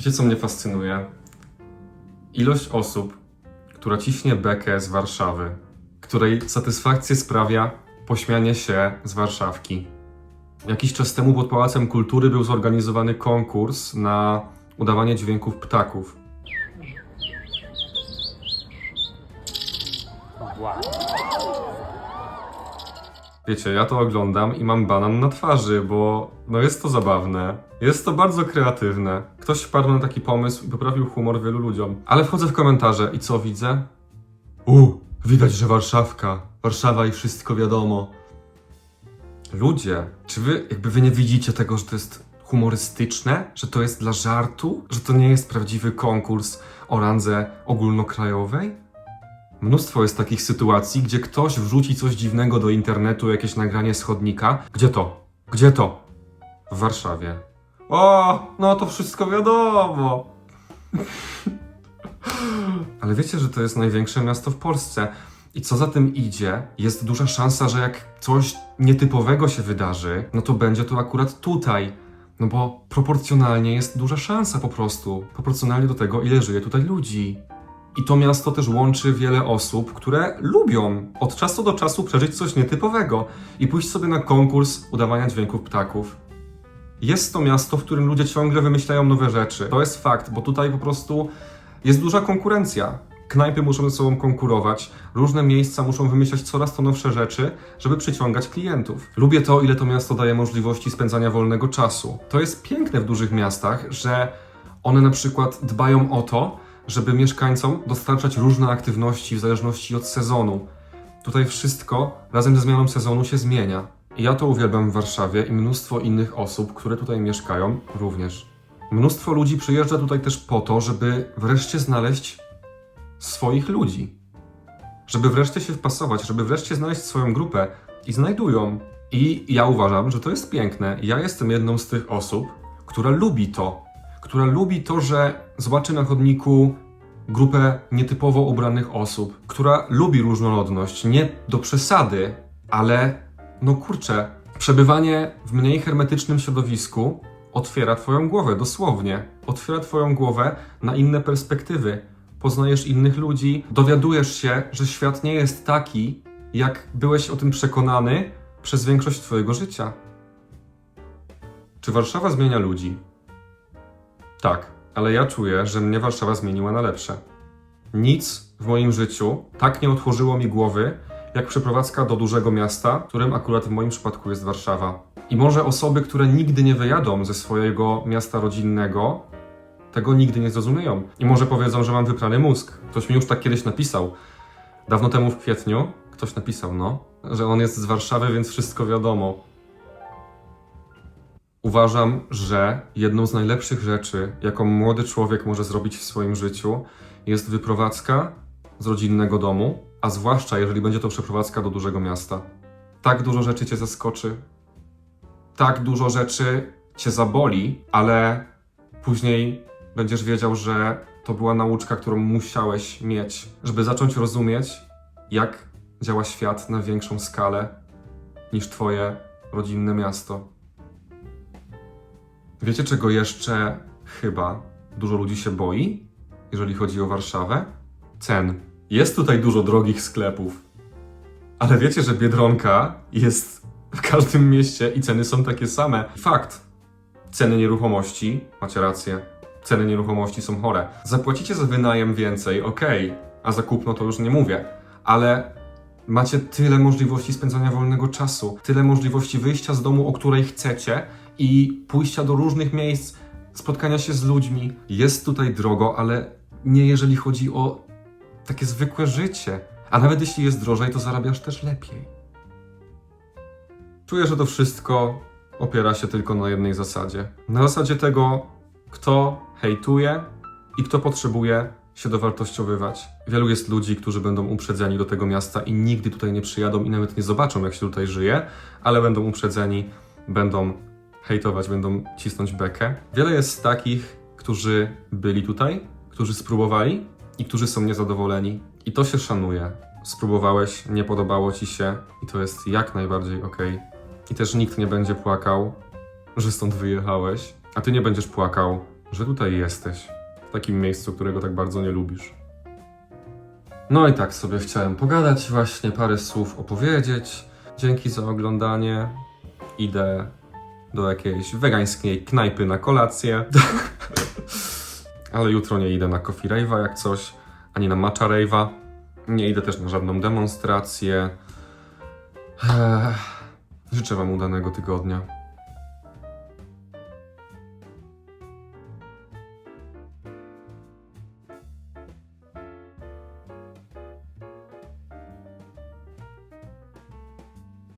Wiecie, co mnie fascynuje? Ilość osób, która ciśnie bekę z Warszawy, której satysfakcję sprawia pośmianie się z Warszawki. Jakiś czas temu pod Pałacem Kultury był zorganizowany konkurs na udawanie dźwięków ptaków. Wiecie, ja to oglądam i mam banan na twarzy, bo no jest to zabawne. Jest to bardzo kreatywne. Ktoś wpadł na taki pomysł i poprawił humor wielu ludziom. Ale wchodzę w komentarze i co widzę? U, widać, że Warszawka. Warszawa i wszystko wiadomo. Ludzie, czy wy jakby wy nie widzicie tego, że to jest humorystyczne? Że to jest dla żartu? Że to nie jest prawdziwy konkurs o randze ogólnokrajowej? Mnóstwo jest takich sytuacji, gdzie ktoś wrzuci coś dziwnego do internetu, jakieś nagranie z chodnika. Gdzie to? Gdzie to? W Warszawie. O, no to wszystko wiadomo. Ale wiecie, że to jest największe miasto w Polsce. I co za tym idzie, jest duża szansa, że jak coś nietypowego się wydarzy, no to będzie to akurat tutaj. No bo proporcjonalnie jest duża szansa po prostu. Proporcjonalnie do tego, ile żyje tutaj ludzi. I to miasto też łączy wiele osób, które lubią od czasu do czasu przeżyć coś nietypowego i pójść sobie na konkurs udawania dźwięków ptaków. Jest to miasto, w którym ludzie ciągle wymyślają nowe rzeczy. To jest fakt, bo tutaj po prostu jest duża konkurencja. Knajpy muszą ze sobą konkurować, różne miejsca muszą wymyślać coraz to nowsze rzeczy, żeby przyciągać klientów. Lubię to, ile to miasto daje możliwości spędzania wolnego czasu. To jest piękne w dużych miastach, że one na przykład dbają o to, żeby mieszkańcom dostarczać różne aktywności w zależności od sezonu. Tutaj wszystko razem ze zmianą sezonu się zmienia. Ja to uwielbiam w Warszawie i mnóstwo innych osób, które tutaj mieszkają, również. Mnóstwo ludzi przyjeżdża tutaj też po to, żeby wreszcie znaleźć swoich ludzi. Żeby wreszcie się wpasować, żeby wreszcie znaleźć swoją grupę i znajdują. I ja uważam, że to jest piękne. Ja jestem jedną z tych osób, która lubi to. Która lubi to, że zobaczy na chodniku grupę nietypowo ubranych osób, która lubi różnorodność. Nie do przesady, ale no kurczę, przebywanie w mniej hermetycznym środowisku otwiera Twoją głowę, dosłownie. Otwiera Twoją głowę na inne perspektywy. Poznajesz innych ludzi, dowiadujesz się, że świat nie jest taki, jak byłeś o tym przekonany przez większość Twojego życia. Czy Warszawa zmienia ludzi? Tak, ale ja czuję, że mnie Warszawa zmieniła na lepsze. Nic w moim życiu tak nie otworzyło mi głowy, jak przeprowadzka do dużego miasta, którym akurat w moim przypadku jest Warszawa. I może osoby, które nigdy nie wyjadą ze swojego miasta rodzinnego, tego nigdy nie zrozumieją. I może powiedzą, że mam wyprany mózg. Ktoś mi już tak kiedyś napisał. Dawno temu w kwietniu ktoś napisał, no, że on jest z Warszawy, więc wszystko wiadomo. Uważam, że jedną z najlepszych rzeczy, jaką młody człowiek może zrobić w swoim życiu, jest wyprowadzka z rodzinnego domu, a zwłaszcza jeżeli będzie to przeprowadzka do dużego miasta. Tak dużo rzeczy cię zaskoczy, tak dużo rzeczy cię zaboli, ale później będziesz wiedział, że to była nauczka, którą musiałeś mieć, żeby zacząć rozumieć, jak działa świat na większą skalę niż twoje rodzinne miasto. Wiecie, czego jeszcze chyba dużo ludzi się boi, jeżeli chodzi o Warszawę? Cen. Jest tutaj dużo drogich sklepów, ale wiecie, że Biedronka jest w każdym mieście i ceny są takie same. Fakt. Ceny nieruchomości, macie rację, ceny nieruchomości są chore. Zapłacicie za wynajem więcej, okej, a za kupno to już nie mówię, ale macie tyle możliwości spędzania wolnego czasu, tyle możliwości wyjścia z domu, o której chcecie i pójścia do różnych miejsc, spotkania się z ludźmi. Jest tutaj drogo, ale nie jeżeli chodzi o takie zwykłe życie. A nawet jeśli jest drożej, to zarabiasz też lepiej. Czuję, że to wszystko opiera się tylko na jednej zasadzie. Na zasadzie tego, kto hejtuje i kto potrzebuje się dowartościowywać. Wielu jest ludzi, którzy będą uprzedzeni do tego miasta i nigdy tutaj nie przyjadą i nawet nie zobaczą, jak się tutaj żyje, ale będą uprzedzeni, będą hejtować, będą cisnąć bekę. Wiele jest takich, którzy byli tutaj, którzy spróbowali i którzy są niezadowoleni. I to się szanuje. Spróbowałeś, nie podobało ci się i to jest jak najbardziej okej. I też nikt nie będzie płakał, że stąd wyjechałeś, a ty nie będziesz płakał, że tutaj jesteś, w takim miejscu, którego tak bardzo nie lubisz. No i tak sobie chciałem pogadać, właśnie parę słów opowiedzieć. Dzięki za oglądanie. Idę do jakiejś wegańskiej knajpy na kolację. Ale jutro nie idę na Coffee Rave'a jak coś, ani na Matcha Rave'a. Nie idę też na żadną demonstrację. Ech, Życzę Wam udanego tygodnia.